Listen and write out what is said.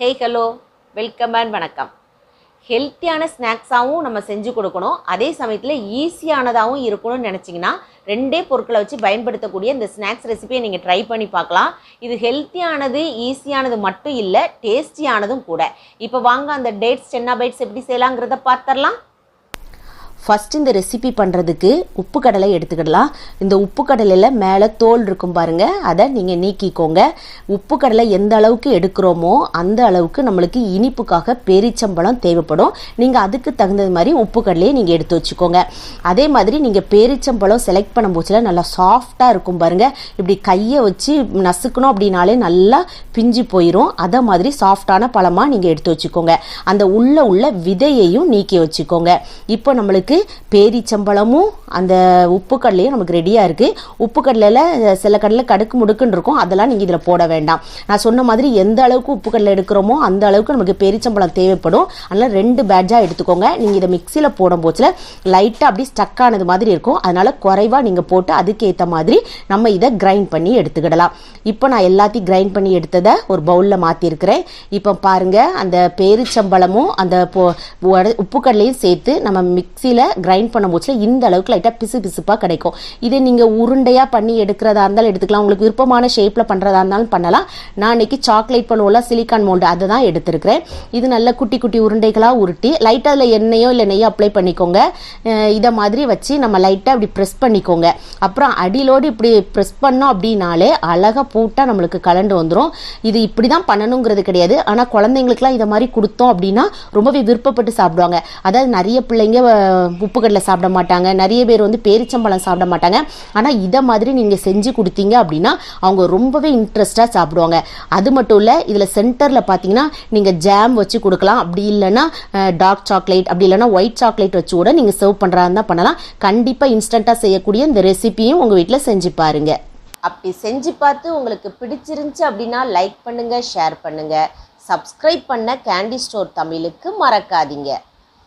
Hey hello welcome and வணக்கம். ஹெல்த்தியான ஸ்நாக்ஸாகவும் நம்ம செஞ்சு கொடுக்கணும். அதே சமயத்தில் ஈஸியானதாகவும் இருக்கணும்னு நினச்சிங்கன்னா ரெண்டே பொருட்களை வச்சு பயன்படுத்தக்கூடிய இந்த ஸ்நாக்ஸ் ரெசிபியை நீங்கள் ட்ரை பண்ணி பார்க்கலாம். இது ஹெல்த்தியானது ஈஸியானது மட்டும் இல்லை டேஸ்டியானதும் கூட. இப்போ வாங்க அந்த டேட்ஸ் சென்னா பைட்ஸ் எப்படி செய்யலாங்கிறத பார்த்துடலாம். ஃபஸ்ட் இந்த ரெசிபி பண்ணுறதுக்கு உப்பு கடலை எடுத்துக்கிடலாம். இந்த உப்பு கடலையில் மேலே தோல் இருக்கும் பாருங்க. அதை நீங்கள் நீக்கிக்கோங்க. உப்பு கடலை எந்த அளவுக்கு எடுக்கிறோமோ அந்த அளவுக்கு நம்மளுக்கு இனிப்புக்காக பேரிச்சம்பழம் தேவைப்படும். நீங்கள் அதுக்கு தகுந்தது மாதிரி உப்பு கடலையை நீங்கள் எடுத்து வச்சுக்கோங்க. அதே மாதிரி நீங்கள் பேரிச்சம்பழம் செலக்ட் பண்ண போச்சுல நல்லா சாஃப்டாக இருக்கும் பாருங்க. இப்படி கையை வச்சு நசுக்கணும் அப்படின்னாலே நல்லா பிஞ்சு போயிடும் அதை மாதிரி சாஃப்டான பழமாக நீங்கள் எடுத்து வச்சுக்கோங்க. அந்த உள்ள உள்ள விதையையும் நீக்கி வச்சுக்கோங்க. இப்போ நம்மளுக்கு பேரிச்சம்பழமும் அந்த உப்பு கடலையும் நமக்கு ரெடியாக இருக்குது உப்பு கடலையில் சில கடலை கடுக்கு முடுக்குன்னு இருக்கும். அதெல்லாம் நீங்கள் இதில் போட வேண்டாம். நான் சொன்ன மாதிரி எந்த அளவுக்கு உப்பு கடலை எடுக்கிறோமோ அந்த அளவுக்கு நமக்கு பேரிச்சம்பழம் தேவைப்படும். அதனால் ரெண்டு பேட்ஜாக எடுத்துக்கோங்க. நீங்கள் இதை மிக்சியில் போடும் போச்சில் லைட்டாக அப்படி ஸ்டக் ஆனது மாதிரி இருக்கும். அதனால் குறைவாக நீங்கள் போட்டு அதுக்கேற்ற மாதிரி நம்ம இதை கிரைண்ட் பண்ணி எடுத்துக்கிடலாம். இப்போ நான் எல்லாத்தையும் கிரைண்ட் பண்ணி எடுத்ததை ஒரு பவுலில் மாற்றிருக்கிறேன் இப்போ பாருங்கள் அந்த பேரிச்சம்பழமும் அந்த உப்பு கடலையும் சேர்த்து நம்ம மிக்சியில் கிரைண்ட் பண்ணும் போச்சில் இந்த அளவுக்கு லைட்டாக பிசு பிசுப்பாக கிடைக்கும். இதே நீங்கள் உருண்டையாக பண்ணி எடுக்கிறதா இருந்தாலும் எடுத்துக்கலாம். உங்களுக்கு விருப்பமான ஷேப்பில் பண்ணுறதா இருந்தாலும் பண்ணலாம். நான் இன்றைக்கி சாக்லேட் பண்ணுவோம்ல சிலிக்கான் மோல்டு அதை தான் எடுத்திருக்கிறேன். இது நல்ல குட்டி குட்டி உருண்டைகளாக உருட்டி லைட்டாக அதில் எண்ணெயோ இல்லை நெய்யோ அப்ளை பண்ணிக்கோங்க. இதை மாதிரி வச்சு நம்ம லைட்டாக இப்படி ப்ரெஸ் பண்ணிக்கோங்க. அப்புறம் அடியிலோடு இப்படி ப்ரெஸ் பண்ணோம் அப்படின்னாலே அழகாக பூட்டாக நம்மளுக்கு கலண்டு வந்துடும் இது இப்படி தான் பண்ணணுங்கிறது கிடையாது. ஆனால் குழந்தைங்களுக்குலாம் இதை மாதிரி கொடுத்தோம் அப்படின்னா ரொம்பவே விருப்பப்பட்டு சாப்பிடுவாங்க. அதாவது நிறைய பிள்ளைங்க உப்புக்கடலை உப்பு சாப்பிட மாட்டாங்க. நிறைய பேர் வந்து பேரிச்சம்பழம் சாப்பிட மாட்டாங்க. ஆனால் இதை மாதிரி நீங்கள் செஞ்சு கொடுத்தீங்க அப்படின்னா அவங்க ரொம்பவே இன்ட்ரெஸ்டாக சாப்பிடுவாங்க. அது மட்டும் இல்லை இதில் சென்டரில் பார்த்தீங்கன்னா நீங்கள் ஜாம் வச்சு கொடுக்கலாம். அப்படி இல்லைன்னா டார்க் சாக்லேட் அப்படி இல்லைன்னா ஒயிட் சாக்லேட் வச்சு கூட நீங்கள் சர்வ் பண்ணுறதா பண்ணலாம். கண்டிப்பாக இன்ஸ்டண்ட்டாக செய்யக்கூடிய இந்த ரெசிபியும் உங்கள் வீட்டில் செஞ்சு பாருங்க. அப்படி செஞ்சு பார்த்து உங்களுக்கு பிடிச்சிருந்துச்சு அப்படின்னா லைக் பண்ணுங்கள் ஷேர் பண்ணுங்கள் சப்ஸ்கிரைப் பண்ண கேண்டி ஸ்டோர் தமிழுக்கு மறக்காதீங்க.